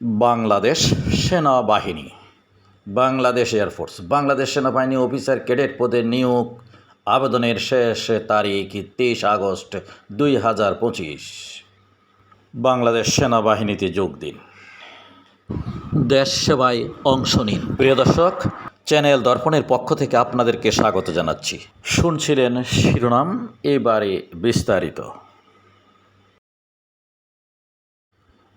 বাংলাদেশ সেনাবাহিনী বাংলাদেশ এয়ারফোর্স বাংলাদেশ সেনাবাহিনী officer cadet পদে নিয়োগ আবেদনের শেষ তারিখ তেইশ আগস্ট দুই হাজার পঁচিশ। বাংলাদেশ সেনাবাহিনীতে যোগ দিন। দেশ সেবায় অংশ নিন। প্রিয় দর্শক চ্যানেল দর্পণের পক্ষ থেকে আপনাদেরকে স্বাগত জানাচ্ছি। শুনছিলেন শিরোনাম এবারে বিস্তারিত।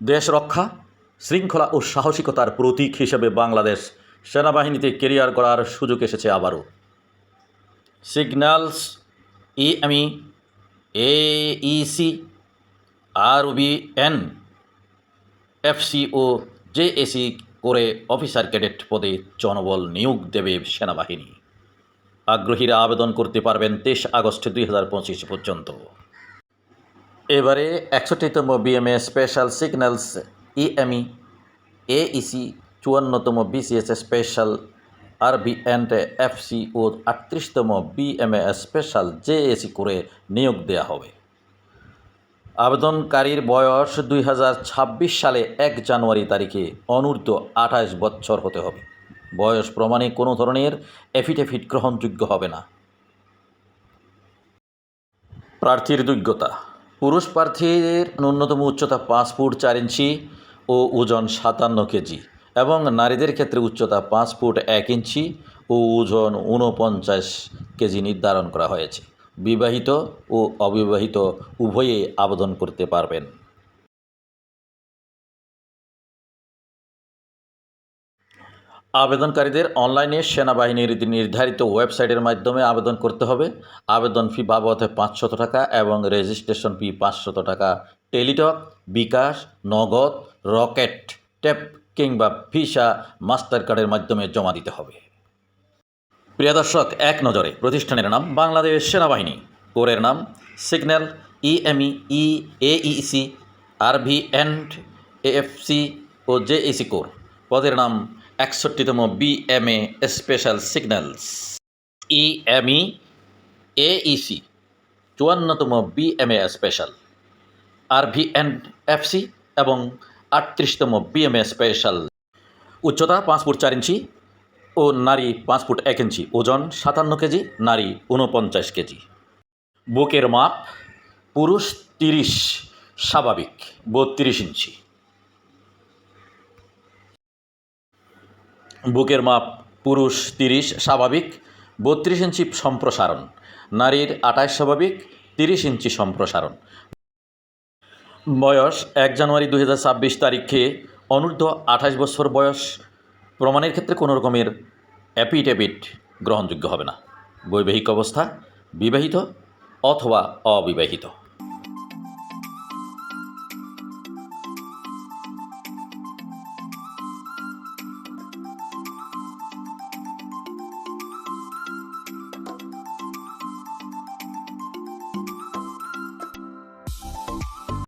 দেশ রক্ষা শৃঙ্খলা ও সাহসিকতার প্রতীক হিসেবে বাংলাদেশ সেনাবাহিনীতে কেরিয়ার করার সুযোগ এসেছে আবারও। Signals EME AEC R B, N FC ও জেএসি করে অফিসার ক্যাডেট পদে জনবল নিয়োগ দেবে সেনাবাহিনী। আগ্রহীরা আবেদন করতে পারবেন তেইশ আগস্ট দুই হাজার পঁচিশ পর্যন্ত। এবারে একষট্টিতম BMA special signals EME AEC চুয়ান্নতম BCS special RB and FC ও আটত্রিশতম বিএমএ স্পেশাল জেএসি করে নিয়োগ দেওয়া হবে। আবেদনকারীর বয়স দুই হাজার ছাব্বিশ সালে এক জানুয়ারি তারিখে অনূর্ধ্ব আঠাশ বছর হতে হবে। বয়স প্রমাণে কোনো ধরনের এফিডেভিট গ্রহণযোগ্য হবে না। প্রার্থীর যোগ্যতা। পুরুষ প্রার্থীর ন্যূনতম উচ্চতা পাঁচ ফুট চার ইঞ্চি ও ওজন সাতান্ন কেজি এবং নারীদের ক্ষেত্রে উচ্চতা পাঁচ ফুট এক ইঞ্চি ও ওজন ঊনপঞ্চাশ কেজি নির্ধারণ করা হয়েছে। বিবাহিত ও অবিবাহিত উভয়ে আবেদন করতে পারবেন। আবেদনকারীদের অনলাইনে সেনাবাহিনীর নির্ধারিত ওয়েবসাইটের মাধ্যমে আবেদন করতে হবে। আবেদন ফি বাবদ পাঁচশত টাকা এবং রেজিস্ট্রেশন ফি পাঁচশত টাকা। Teletalk, bKash, Nagad Rocket tap কিংবা ভিসা মাস্টার কার্ডের মাধ্যমে জমা দিতে হবে। প্রিয় দর্শক, এক নজরে প্রতিষ্ঠানের নাম বাংলাদেশ সেনাবাহিনী। কোরের নাম signal, EME E AEC RV and AFC O JAC corps. পদের নাম একষট্টিতম BMA special signals. EME, AEC, চুয়ান্নতম BMA special. আর আরভি অ্যান্ড এফসি এবং আটত্রিশতম বিএমএ স্পেশাল উচ্চতা পাঁচ ফুট চার ইঞ্চি ও নারী পাঁচ ফুট এক ইঞ্চি। ওজন সাতান্ন কেজি, নারী ঊনপঞ্চাশ কেজি। বুকের মাপ, পুরুষ তিরিশ, স্বাভাবিক বত্রিশ ইঞ্চি। বুকের মাপ, পুরুষ তিরিশ, স্বাভাবিক বত্রিশ ইঞ্চি সম্প্রসারণ। নারীর আঠাশ স্বাভাবিক তিরিশ ইঞ্চি সম্প্রসারণ। বয়স এক জানুয়ারি দু হাজার ছাব্বিশ তারিখে। অনূর্ধ্ব আঠাশ বছর বয়স। প্রমাণের ক্ষেত্রে কোনো রকমের অ্যাপিডেভিট গ্রহণযোগ্য হবে না। বৈবাহিক অবস্থা বিবাহিত অথবা অবিবাহিত।